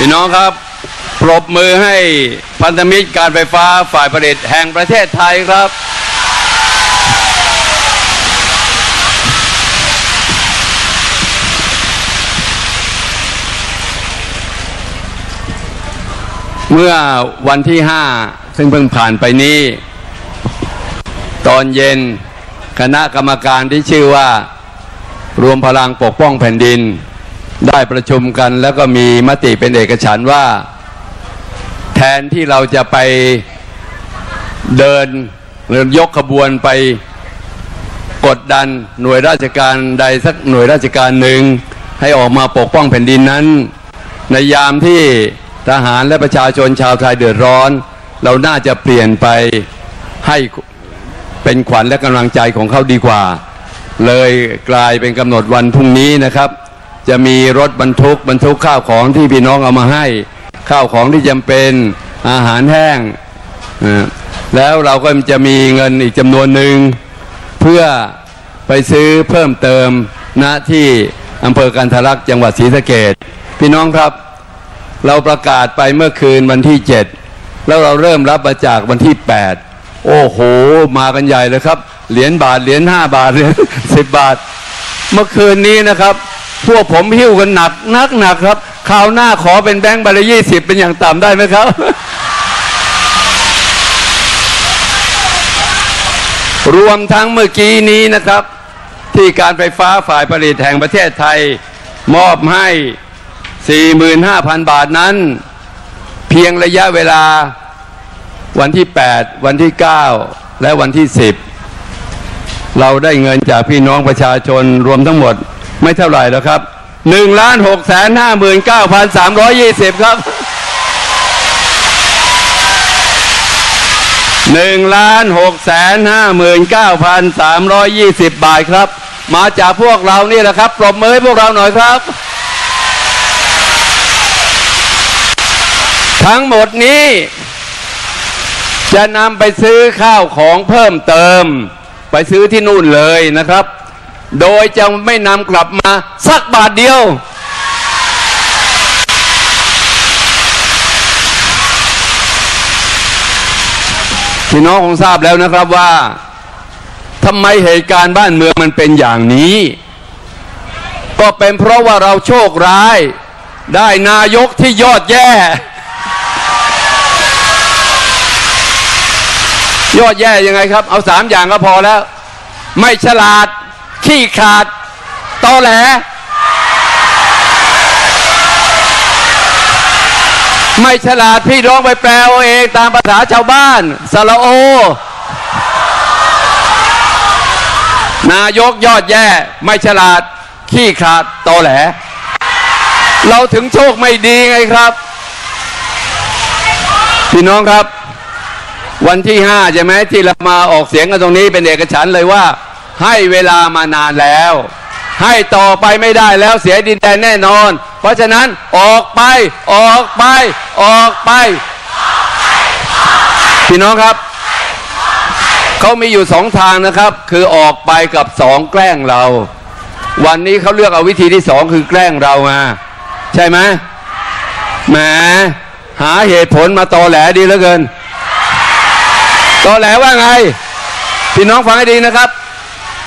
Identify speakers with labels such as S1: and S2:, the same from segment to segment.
S1: พี่น้องครับ ปรบมือให้พันธมิตรการไฟฟ้าฝ่ายผลิตแห่งประเทศไทยครับ เมื่อวันที่ 5 ซึ่งเพิ่งผ่านไปนี้ ตอนเย็นคณะกรรมการที่ชื่อว่า รวมพลังปกป้องแผ่นดิน ได้ประชุมกันแล้วก็มีมติเป็นเอกฉันว่า แทนที่เราจะไปเดินหรือยกขบวนไปกดดันหน่วยราชการใดสักหน่วยราชการหนึ่งให้ออกมาปกป้องแผ่นดินนั้น ในยามที่ทหารและประชาชนชาวไทยเดือดร้อน เราน่าจะเปลี่ยนไปให้เป็นขวัญและกำลังใจของเขาดีกว่า เลยกลายเป็นกำหนดวันพรุ่งนี้นะครับ จะมีรถบรรทุกบรรทุกข้าวของที่พี่น้องเอามาให้ ข้าวของที่จำเป็นอาหารแห้งนะแล้วเราก็จะมีเงินอีกจำนวนหนึ่ง เพื่อไปซื้อเพิ่มเติมณที่อำเภอกันทะลักจังหวัดศรีสะเกดพี่น้องครับ เราประกาศไปเมื่อคืนวันที่ 7 แล้วเราเริ่มรับมาจากวันที่ 8 โอ้โห มากันใหญ่เลยครับ เหรียญบาทเหรียญ5บาทเหรียญ10 บาท เมื่อคืนนี้นะครับ พวกผมหิ้วกันหนักนักหนักครับคราวหน้าขอเป็นแบงค์ใบละยี่สิบเป็นอย่างต่ำได้ไหมครับ รวมทั้งเมื่อกี้นี้นะครับ ที่การไฟฟ้าฝ่ายผลิตแห่งประเทศไทยมอบให้ 45,000 บาทนั้น เพียงระยะเวลาวันที่ 8 วันที่ 9 และวันที่ 10 เราได้เงินจากพี่น้องประชาชนรวมทั้งหมด ไม่เท่าไหร่แล้วครับ1ล้าน6แสน59,320ครับหนึ่งล้านหกแสนห้าหมื่นเก้าพันสามร้อยยี่สิบบาทครับ มาจากพวกเรานี่แหละครับปรบมือให้พวกเราหน่อยครับ ทั้งหมดนี้ จะนำไปซื้อข้าวของเพิ่มเติม ไปซื้อที่นู่นเลยนะครับ โดยจะไม่นำกลับมาสักบาทเดียว พี่น้องคงทราบแล้วนะครับว่าทำไมเหตุการณ์บ้านเมืองมันเป็นอย่างนี้ ก็เป็นเพราะว่าเราโชคร้ายได้นายกที่ยอดแย่ ยอดแย่ยังไงครับ เอาสามอย่างก็พอแล้ว ไม่ฉลาด ขี้ขาดตอแหล ไม่ฉลาดพี่ร้องไปแปลเอาเองตามภาษาชาวบ้านสระโอ นายกยอดแย่ ไม่ฉลาด ขี้ขาดตอแหล เราถึงโชคไม่ดีไงครับ พี่น้องครับ วันที่ห้าใช่ไหมที่เรามาออกเสียงกันตรงนี้เป็นเอกฉันเลยว่า ให้เวลามานานแล้ว ให้ต่อไปไม่ได้แล้วเสียดินแดนแน่นอน เพราะฉะนั้นออกไปออกไป ออกไป พี่น้องครับ เขามีอยู่สองทางนะครับ คือออกไปกับสองแกล้งเรา วันนี้เขาเลือกเอาวิธีที่สองคือแกล้งเรามา ใช่ไหมแหมหาเหตุผลมาตอแหลดีเหลือเกิน ตอแหลว่าไง พี่น้องฟังให้ดีนะครับ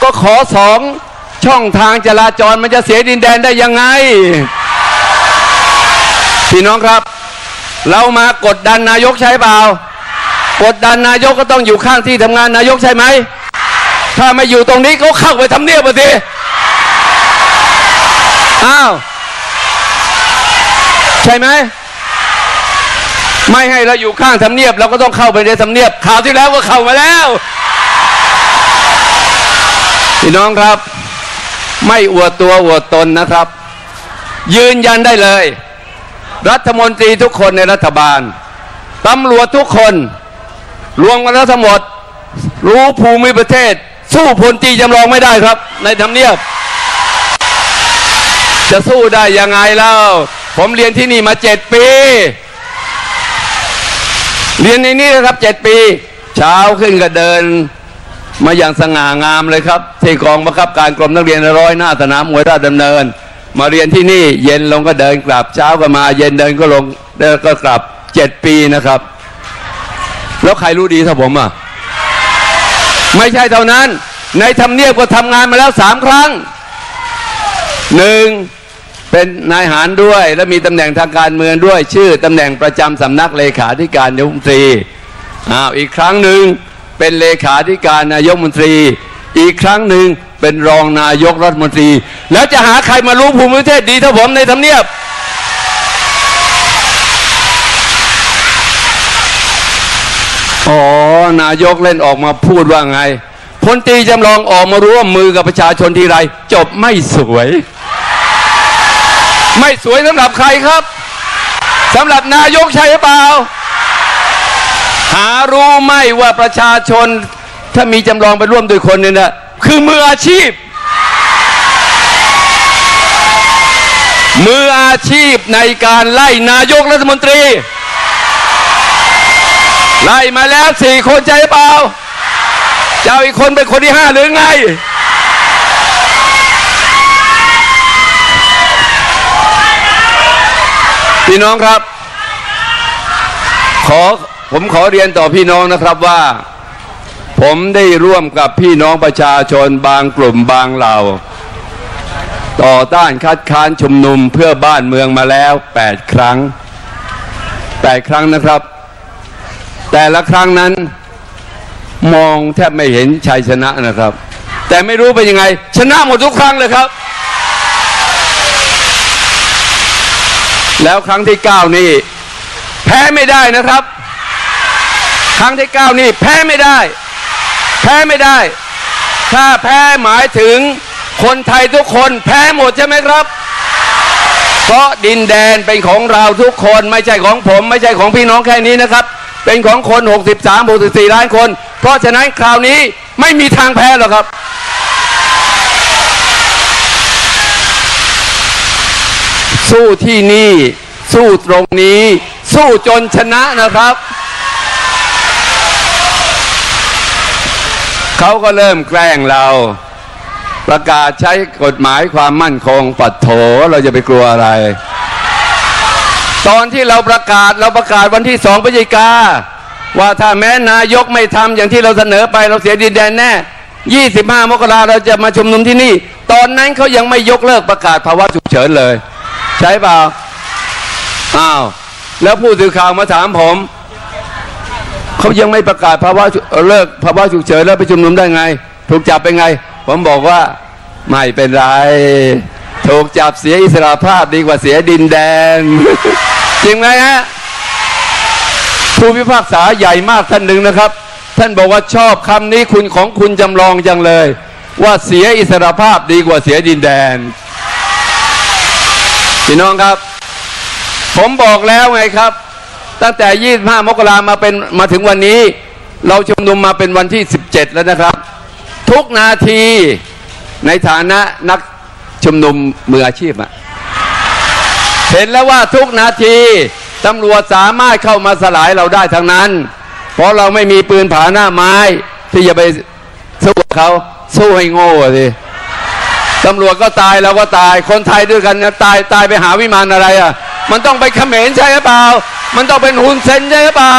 S1: ก็ขอสองช่องทางจราจรมันจะเสียดินแดนได้ยังไง พี่น้องครับ เรามากดดันนายกใช่เปล่ากดดันนายกก็ต้องอยู่ข้างที่ทำงานนายกใช่ไหม ถ้าไม่อยู่ตรงนี้ก็เข้าไปทำเนียบมาสิอ้าวใช่ไหมไม่ให้เราอยู่ข้างทำเนียบ เราก็ต้องเข้าไปในทำเนียบข่าวที่แล้วก็เข้ามาแล้ว พี่น้องครับ ไม่อวดตัวอวดตนนะครับ ยืนยันได้เลย รัฐมนตรีทุกคนในรัฐบาลตำรวจทุกคน รวมกันแล้วทั้งหมด รู้ภูมิประเทศ สู้พลตรีจำลองไม่ได้ครับ ในทำเนียบ จะสู้ได้ยังไงเล่าผมเรียนที่นี่มาเจ็ดปี เรียนในนี้นะครับเจ็ดปี เช้าขึ้นก็เดิน มาอย่างสง่างามเลยครับที่กองบังคับการกรมนักเรียนร้อยหน้าสนามมวยราชดำเนิน มาเรียนที่นี่เย็นลงก็เดินกลับเช้าก็มา เย็นเดินก็ลงเดินก็กลับเจ็ดปีนะครับ แล้วใครรู้ดีเท่าผมอะไม่ใช่เท่านั้น ในทำเนียบก็ทำงานมาแล้วสามครั้งหนึ่งเป็นนายหารด้วย และมีตำแหน่งทางการเมืองด้วย ชื่อตำแหน่งประจำสำนักเลขาธิการนายกรัฐมนตรีอ้าวอีกครั้งหนึ่ง เป็นเลขาธิการนายกมนตรี อีกครั้งหนึ่งเป็นรองนายกรัฐมนตรี แล้วจะหาใครมารู้ภูมิประเทศดีเท่าผมในทำเนียบ อ๋อนายกเล่นออกมาพูดว่าไงพลตรีจำลองออกมาร่วมมือกับประชาชนทีไร จบไม่สวย ไม่สวยสำหรับใครครับสำหรับนายกใช่หรือเปล่า หารู้ไหมว่าประชาชนถ้ามีจำลองไปร่วมด้วยคนเนี่ยนะคือมืออาชีพ มืออาชีพในการไล่นายกรัฐมนตรี ไล่มาแล้วสี่คนใจเปล่าเจ้าอีกคนเป็นคนที่ห้าหรือไงพี่น้องครับ ขอ ผมขอเรียนต่อพี่น้องนะครับว่า ผมได้ร่วมกับพี่น้องประชาชนบางกลุ่มบางเหล่า ต่อต้านคัดค้านชุมนุมเพื่อบ้านเมืองมาแล้วแปดครั้งแปดครั้งนะครับ แต่ละครั้งนั้นมองแทบไม่เห็นชัยชนะนะครับ แต่ไม่รู้เป็นยังไง ชนะหมดทุกครั้งเลยครับ แล้วครั้งที่เก้านี่แพ้ไม่ได้นะครับ ครั้งที่เก้านี่แพ้ไม่ได้ แพ้ไม่ได้ ถ้าแพ้หมายถึงคนไทยทุกคนแพ้หมดใช่ไหมครับ เพราะดินแดนเป็นของเราทุกคนไม่ใช่ของผม ไม่ใช่ของพี่น้องแค่นี้นะครับ เป็นของคน 63 64ล้านคน เพราะฉะนั้นคราวนี้ไม่มีทางแพ้หรอกครับสู้ที่นี่ สู้ตรงนี้ สู้จนชนะนะครับ เขาก็เริ่มแกล้งเรา ประกาศใช้กฎหมายความมั่นคงปัดโถเราจะไปกลัวอะไร ตอนที่เราประกาศเราประกาศวันที่สองพฤศจิกาว่าถ้าแม้นายกไม่ทำอย่างที่เราเสนอไปเราเสียดินแดนแน่25มกราเราจะมาชุมนุมที่นี่ ตอนนั้นเขายังไม่ยกเลิกประกาศภาวะฉุกเฉินเลย ใช่เปล่าอ้าวแล้วผู้สื่อข่าวมาถามผม เขายังไม่ประกาศภาวะเลิกภาวะฉุกเฉินแล้วไปชุมนุมได้ไง ถูกจับเป็นไง ผมบอกว่าไม่เป็นไร ถูกจับเสียอิสระภาพดีกว่าเสียดินแดน จริงไหมฮะผู้พิพากษาใหญ่มากท่านหนึ่งนะครับ ท่านบอกว่าชอบคำนี้คุณของคุณจำลองจังเลย ว่าเสียอิสระภาพดีกว่าเสียดินแดนพี่น้องครับ ผมบอกแล้วไงครับ ตั้งแต่ 25 มกรามาเป็นมาถึงวันนี้ เราชุมนุมมาเป็นวันที่ 17 แล้วนะครับ ทุกนาทีในฐานะนักชุมนุมมืออาชีพอะเห็นแล้วว่าทุกนาทีตำรวจสามารถเข้ามาสลายเราได้ทั้งนั้น เพราะเราไม่มีปืนผาหน้าไม้ ที่จะไปสู้เขาสู้ให้โง่สิตำรวจก็ตายเราก็ตายคนไทยด้วยกันนะตายตายไปหาวิมานอะไรอะ มันต้องไปเขมรใช่หรือเปล่า มันต้องเป็นฮุนเซนใช่หรือเปล่า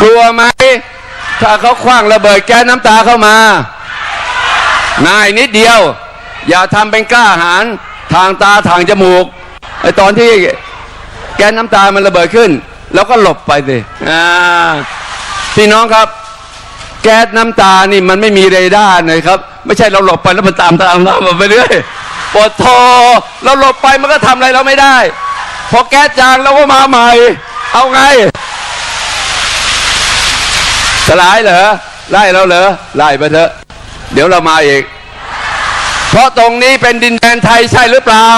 S1: กลัวไหมถ้าเขาคว้างระเบิดแก๊สน้ำตาเข้ามาง่ายนิดเดียว อย่าทำเป็นกล้าหาญทางตาทางจมูกไอตอนที่แก๊สน้ำตามันระเบิดขึ้น แล้วก็หลบไปสิพี่น้องครับ แก๊สน้ำตานี่มันไม่มีเรดาร์เลยครับ ไม่ใช่เราหลบไปแล้วมันตามตามตามไปเรื่อย ปวดทอเราหลบไปมันก็ทำอะไรเราไม่ได้ พอแก๊สจางเราก็มาใหม่ เอาไง สลายเหรอไล่เราเหรอไล่ไปเถอะ เดี๋ยวเรามาอีก เพราะตรงนี้เป็นดินแดนไทยใช่หรือเปล่า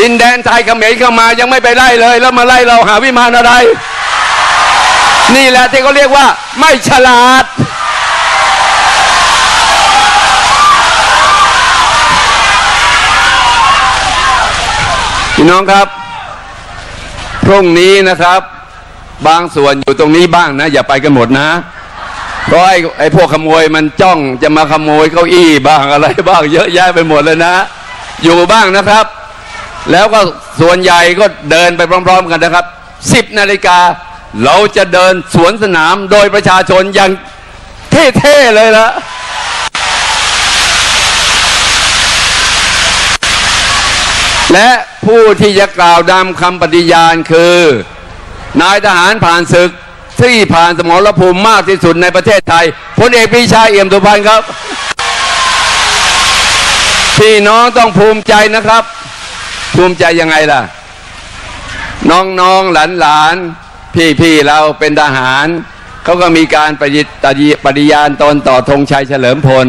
S1: ดินแดนไทยเขมรเข้ามายังไม่ไปไล่เลย แล้วมาไล่เราหาวิมานอะไร นี่แหละที่เขาเรียกว่า ไม่ฉลาด พี่น้องครับ พรุ่งนี้นะครับ บางส่วนอยู่ตรงนี้บ้างนะ อย่าไปกันหมดนะเพราะไอ้ไอ้พวกขโมยมันจ้องจะมาขโมยเก้าอี้บ้างอะไรบ้างเยอะแยะไปหมดเลยนะ อยู่บ้างนะครับ แล้วก็ส่วนใหญ่ก็เดินไปพร้อม ๆ กันนะครับ10นาฬิกาเราจะเดินสวนสนามโดยประชาชนอย่างเท่ๆเลยละและ ผู้ที่จะกล่าวนำคำปฏิญาณคือ นายทหารผ่านศึกที่ผ่านสมรภูมิมากที่สุดในประเทศไทยพลเอกปรีชาเอี่ยมสุพรรณครับ พี่น้องต้องภูมิใจนะครับ ภูมิใจยังไงล่ะ น้องๆหลานๆพี่ๆเราเป็นทหาร เขาก็มีการปฏิปฏิปฏิญาณตนต่อธงชัยเฉลิมพล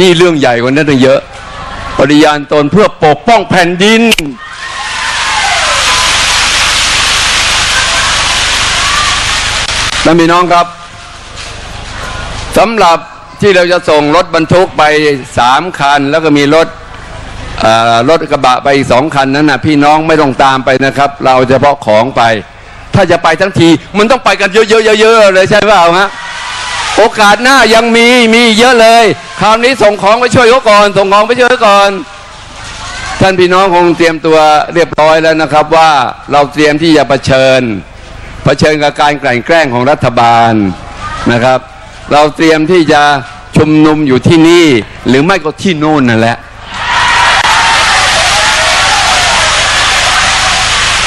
S1: นี่เรื่องใหญ่กว่านั้นเยอะ ปฏิญาณตนเพื่อปกป้องแผ่นดิน ท่านพี่น้องครับสำหรับที่เราจะส่งรถบรรทุกไปสามคัน แล้วก็มีรถรถกระบะไปอีกสองคันนั้นนะพี่น้องไม่ต้องตามไปนะครับ เราเฉพาะของไป ถ้าจะไปทั้งที มันต้องไปกันเยอะๆเยอะๆเลยใช่เปล่าฮะโอกาสหน้ายังมีมีเยอะเลยคราวนี้ส่งของไปช่วยเขาก่อน ส่งของไปช่วยเขาก่อน ท่านพี่น้องคงเตรียมตัวเรียบร้อยแล้วนะครับว่าเราเตรียมที่จะเผชิญ เผชิญกับการกลั่นแกล้งของรัฐบาลนะครับ เราเตรียมที่จะชุมนุมอยู่ที่นี่ หรือไม่ก็ที่โน่นนั่นแหละ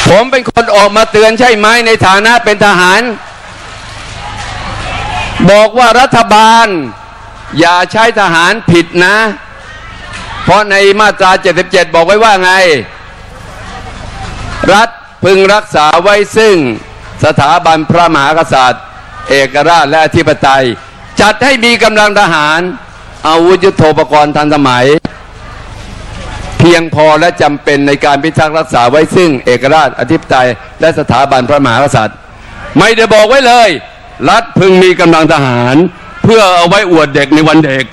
S1: ผมเป็นคนออกมาเตือนใช่ไหมในฐานะเป็นทหาร บอกว่ารัฐบาล อย่าใช้ทหารผิดนะ เพราะในมาตรา 77 บอกไว้ว่าไง รัฐพึงรักษาไว้ซึ่ง สถาบันพระมหากษัตริย์ เอกราชและอธิปไตย จัดให้มีกำลังทหาร อาวุธยุโทโธปกรณ์ทันสมัย เพียงพอและจำเป็นในการพิทักษ์รักษาไว้ซึ่งเอกราชอธิปไตย และสถาบันพระมหากษัตริย์ ไม่ได้บอกไว้เลย รัฐพึงมีกำลังทหาร เพื่อเอาไว้อวดเด็กในวันเด็ก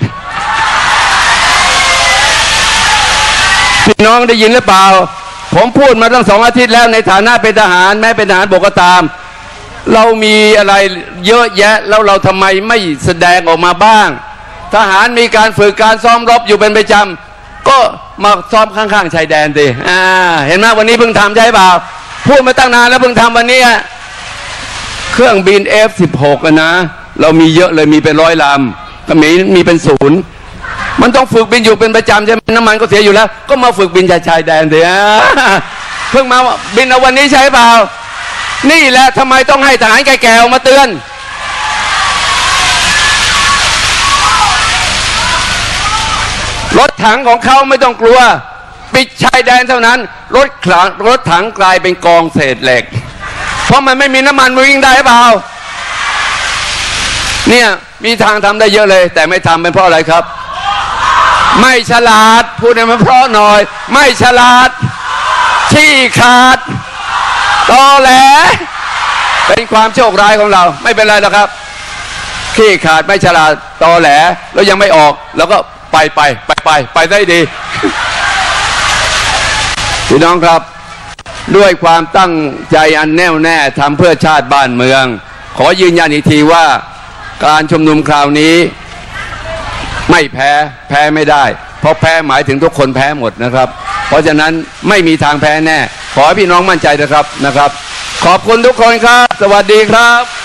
S1: พี่น้องได้ยินหรือเปล่า ผมพูดมาตั้งสองอาทิตย์แล้วในฐานะเป็นทหาร แม้เป็นทหารบกก็ตาม เรามีอะไรเยอะแยะแล้วเราทำไมไม่แสดงออกมาบ้าง ทหารมีการฝึกการซ้อมรบอยู่เป็นประจำก็มาซ้อมข้างๆชายแดนสิอ่าเห็นไหมวันนี้เพิ่งทำใช่เปล่าพูดมาตั้งนานแล้วเพิ่งทำวันนี้เครื่องบิน F16 นะ เรามีเยอะเลยมีเป็นร้อยลำก็มีมีเป็นศูนย์ มันต้องฝึกบินอยู่เป็นประจำใช่ไหมน้ำมันก็เสียอยู่แล้ว ก็มาฝึกบินชายชายแดนเถอะเพิ่งมาบินเอาวันนี้ใช่เปล่า นี่แหละทำไมต้องให้ทหารแก่ๆมาเตือน รถถังของเขาไม่ต้องกลัว ปิดชายแดนเท่านั้น รถถังรถถังกลายเป็นกองเศษเหล็ก เพราะมันไม่มีน้ำมันมันวิ่งได้เปล่า เนี่ยมีทางทำได้เยอะเลย แต่ไม่ทำเป็นเพราะอะไรครับ ไม่ฉลาด พูดให้มันเพราะหน่อย ไม่ฉลาดชี้ขาดตอแหล เป็นความโชคร้ายของเรา ไม่เป็นไรหรอกครับ ขี้ขาดไม่ฉลาดตอแหล แล้วยังไม่ออกแล้วก็ไปไปไปไปไปได้ดีพี่น้องครับ ด้วยความตั้งใจอันแน่วแน่ทำเพื่อชาติบ้านเมือง ขอยืนยันอีกทีว่า การชุมนุมคราวนี้ ไม่แพ้แพ้ไม่ได้ เพราะแพ้หมายถึงทุกคนแพ้หมดนะครับ เพราะฉะนั้นไม่มีทางแพ้แน่ ขอให้พี่น้องมั่นใจนะครับนะครับ ขอบคุณทุกคนครับ สวัสดีครับ